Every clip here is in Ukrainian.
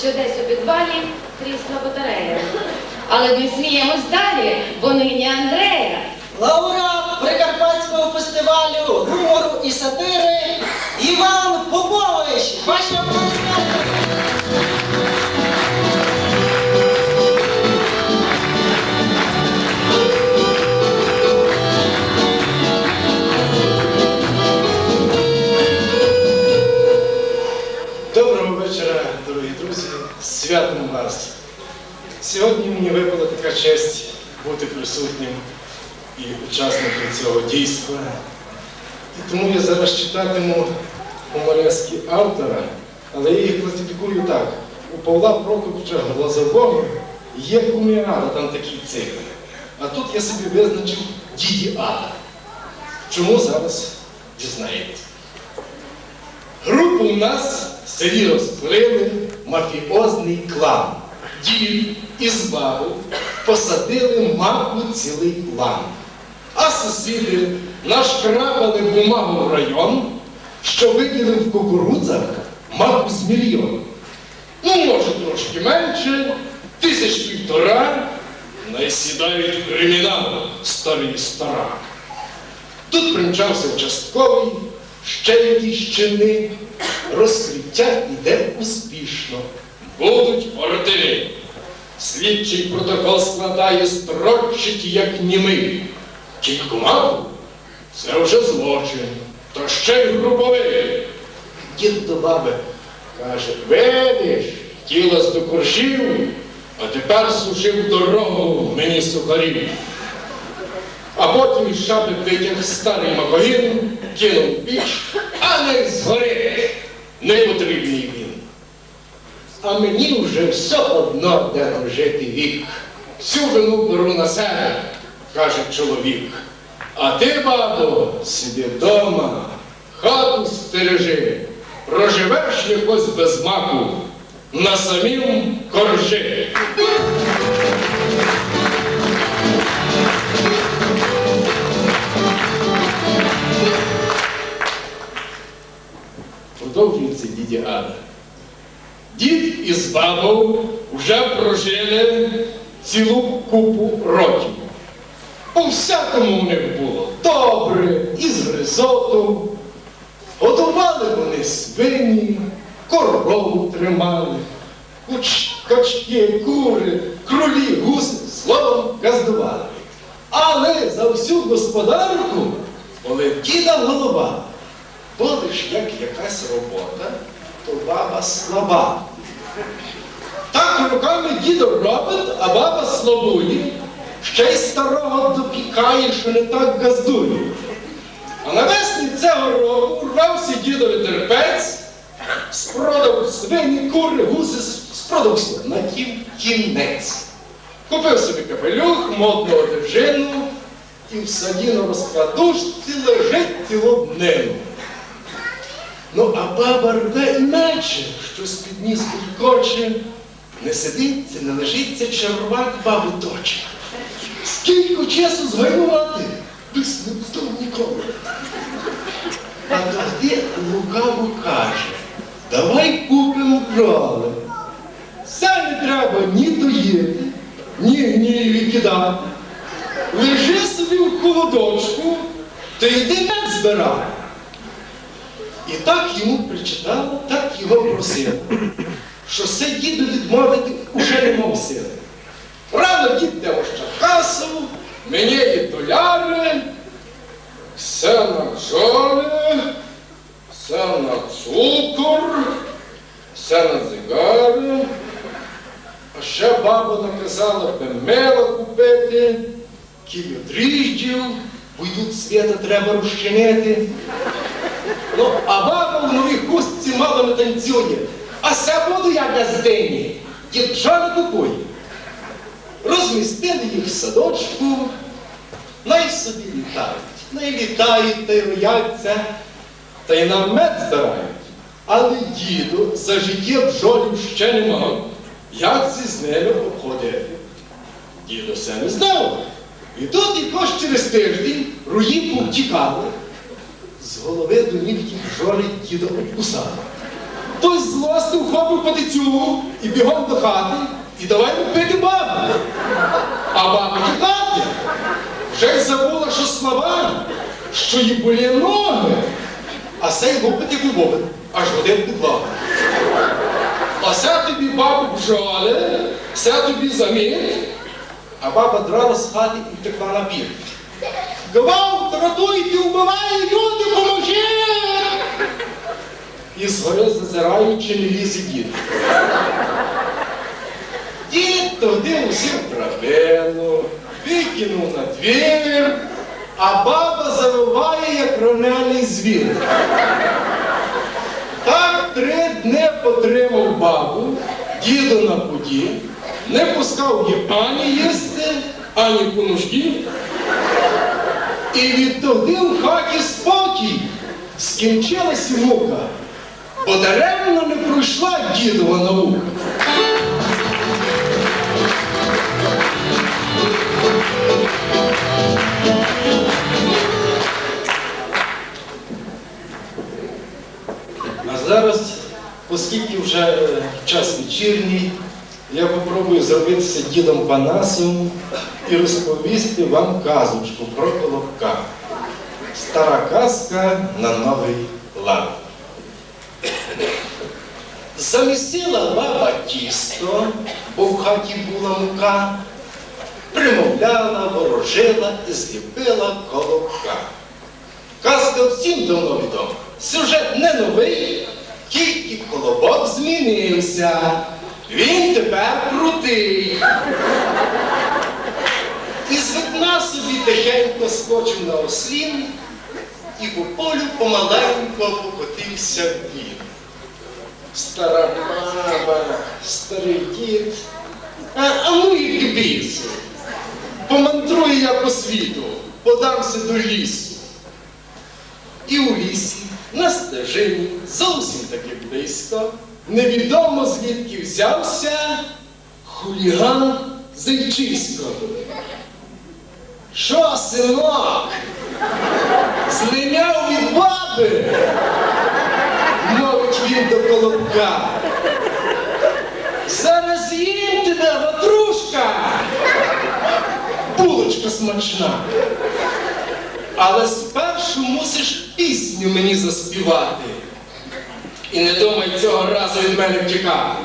що десь у підвалі трісла батарея. Але ми сміємось далі, бо нині Андрея. Лаура Прикарпатського фестивалю гумору і сатири Іван Попович. Ваші бути присутнім і учасником цього дійства. І тому я зараз читатиму гуморески автора, але я їх класифікую так. У Павла Прокопича Глазового є кумірада, там такий цикл. А тут я собі визначив діді Ада. Чому зараз дізнаєтесь? Групу у нас в селі розтворили мафіозний клан. Дід із бабу посадили маку цілий план. А сусіди нашкрапали бумагу в район, що виділив в кукурудзах маку з мільйон. Ну, може, трошки менше, тисяч півтора, найсідають кримінал старий стара. Тут примчався участковий, ще якісь чини. Розкриття йде успішно. Будуть ордени. Слідчий протокол складає строчить, як німий. Кількомату це вже злочин, то ще й груповий. Дід до баби каже, видиш, тіло до коржів, а тепер сушив дорогу мені сухарів. А потім із шапи витяг старий макогін, кинув піч, а не згори. Не потрібний. А мені вже все одно, де прожити вік. Всю вину беру на себе, каже чоловік. А ти, бабо, сиди вдома, хату стережи, проживеш якось без маку, на самім коржи. Продовжується діді Ада. Дід із бабою вже прожили цілу купу років. У всякому у них було добре, і з гризотом. Годували вони свині, корову тримали, куч, качки, кури, кролі, гуси, словом газдували. Але за всю господарку були діда голова. Будеш як якась робота, то баба слаба. Дідо робить, а баба слабує, ще й старого допікає, що не так газдує. А навесні цього року урвався дідові терпець, спродав свині, кури, гуси, спродав на тім кінець. Купив собі капелюх, модну одежину і в садіно розкладушці лежить цілу днину. Ну, а баба рве іначе, щось під ніс підкоче. Не сидиться, не лежиться, червак бабу точе. Скільки часу згайнувати? Bis не встав ніколи. А тоді лукаво каже, давай купимо броли. Все не треба ні доїти, ні гній відкидати. Лежи собі в холодочку, то йди мед збирай. І так йому причитало, так його просило, що все діду відмовити уже не мав сили. Рано дід йде в касу, мені і доляри, все на жоли, все на цукор, все на зигари. А ще баба наказала пемела купити, кілю дріжджів, бо йдуть свята треба розчинити. Ну, а баба в новій хустці мало не танцює. А се буду я газдині. Дівчата купує. Розмістили їх в садочку, най собі літають. Най літають та й рояться, та й на мед збирають. Але діду за життя бджолів ще не мав. Як зі з ними обходити? Дідо все не знав. І тут якось через тиждень руї повтікали, з голови до нігтів жолі дідо обкусали. Той з злости вхопив патицю і бігом до хати, і давай пити бабу. А баба тікати. Вже й забула, що слова, що їй болі ноги, а сей лупить як лубовик, аж один підлогу. А ся тобі бабу бджоли, ся тобі заміт, а баба драла з хати і втекла на пір. Гвалт, рятуйте, вбиває, люди, поможіть! І згори зазираючи не лізе дід. Дід тоді усів драбину, викинув на двір, а баба завиває, як ронений звір. Так три дні потримав бабу, діду на путі, не пускав її ані їсти, ані по нужді. І відтоді в хаті спокій скінчилася мука, бо даремно не пройшла дідова наука. А зараз, оскільки вже е, час вечірній, я попробую зробитися дідом Панасом і розповісти вам казочку про колобка. Стара казка на новий лад. Замісила баба тісто, бо в хаті була мука, примовляла, ворожила і зліпила колобка. Казка всім давно відома. Сюжет не новий, тільки колобок змінився. Він тепер крутий. І з вікна собі тихенько скочив на ослін і по полю помаленько покотився він. Стара баба, старий дід. А, а ну і к бісу. Помандрую я по світу, подамся до лісу. І у лісі, на стежині, зовсім таки близько, невідомо звідки взявся хуліган Зайчисько. Що, синок? Злиняв від баби? Він до колобка. Зараз їм тебе, ватрушка. Булочка смачна. Але спершу мусиш пісню мені заспівати. І не думай цього разу від мене втікати.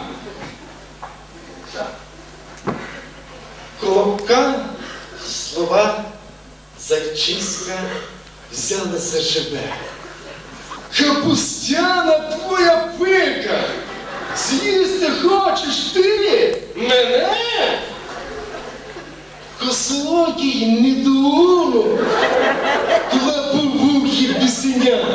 Колобка, слова, зайчиська взяли за живе. Капустяна твоя пика! З'їсти хочеш ти мене? Косоокий недоумок, клаповухі бісеня.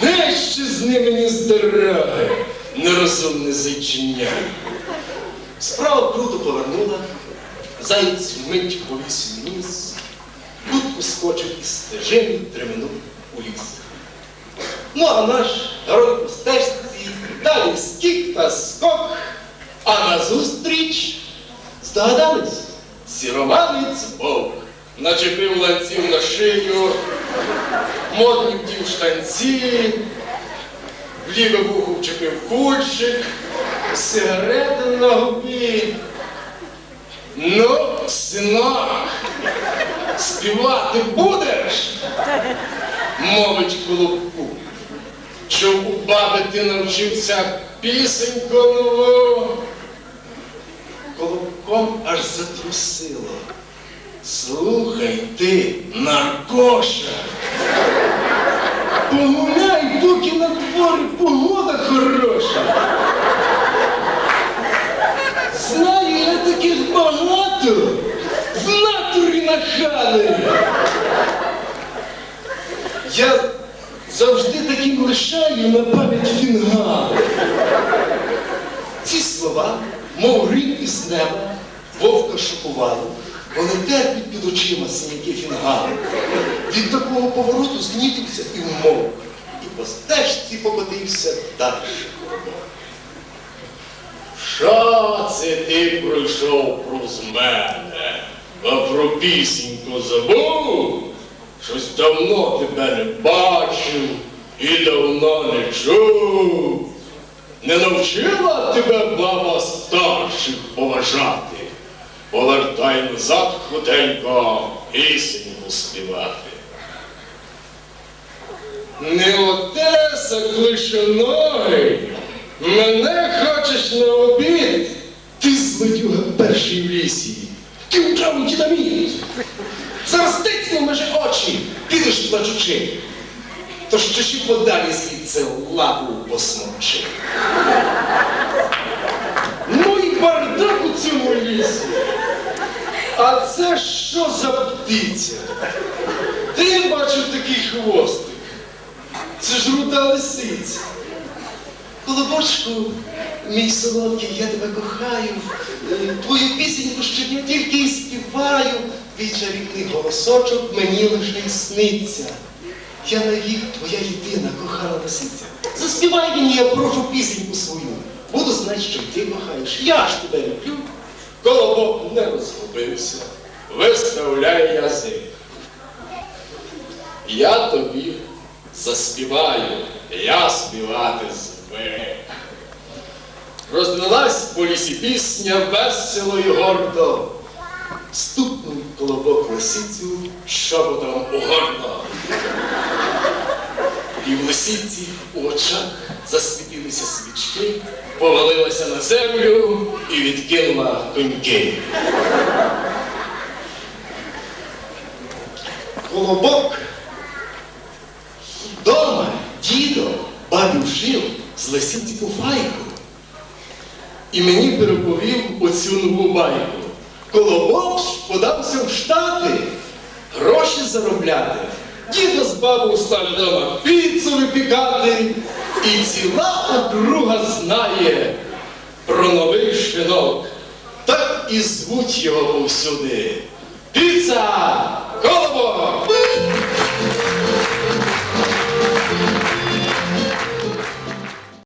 Геще з ними не здорове, нерозумне зайчиня. Справа круто повернула, заєць вмить повісив ніс, тут скочив із стежини, тримнув у ліс. Ну, а наш по стежці, далі скік та скок, а назустріч здогадались, сіроманець вовк начепив ланців на шию, модні вдів штанці, в ліве вухо вчепив кульчик, сигарети на губі. Ну, синок, співати будеш? мовить колобку. Що у баби ти навчився пісеньку нову. Колобком аж затрусило. Слухай ти, наркоша. Погуляй, поки на дворі погода хороша. Знаю, я таких багато. В натурі нахали. Я завжди таким на пам'ять фінгал. Ці слова, мов грім із неба, вовка шокували. Вони терпять під очима синяки фінгали. Від такого повороту знітився і вмовк, і по стежці покотився далі. Що це ти пройшов повз мене? А про пісеньку забув? Щось давно тебе не бачив і давно не чув. Не навчила тебе баба старших поважати. Повертай назад хутенько пісеньку співати. Не отеса клишоногий, мене хочеш на обід. Ти злодюга перший в лісі, ти вкрав дінаміт. Зараз тицьну межі очі, підеш плачучи. То що ще подалі звідси лапу посмокчи. Ну і бардак у цьому лісі. А це що за птиця? Ти бачив такий хвостик. Це ж руда лисиця. Колобочку, мій солодкий, я тебе кохаю. Е, Твою пісеньку щодня тільки й співаю. Твій чарівний голосочок мені лише й сниться. Я навік твоя єдина кохана лисиця. Заспівай мені, я прошу пісеньку свою. Буду знати, що ти кохаєш. Я ж тебе люблю. Колобок не розгубився, виставляє язик. Я тобі заспіваю, я співати звик. Розлилась по лісі пісня весело й гордо. Стукнув колобок лисицю шепотом угорно. І в лисиці у очах засвітилися свічки, повалилася на землю і відкинула коньки. Колобок Дома дідо бабів жив з лисиці файку. І мені переповів оцю нову байку. Колобок подався в Штати гроші заробляти. Дідо з бабою стали дома піцу випікати. І ціла округа знає про новий шинок. Так і звуть його повсюди. Піца!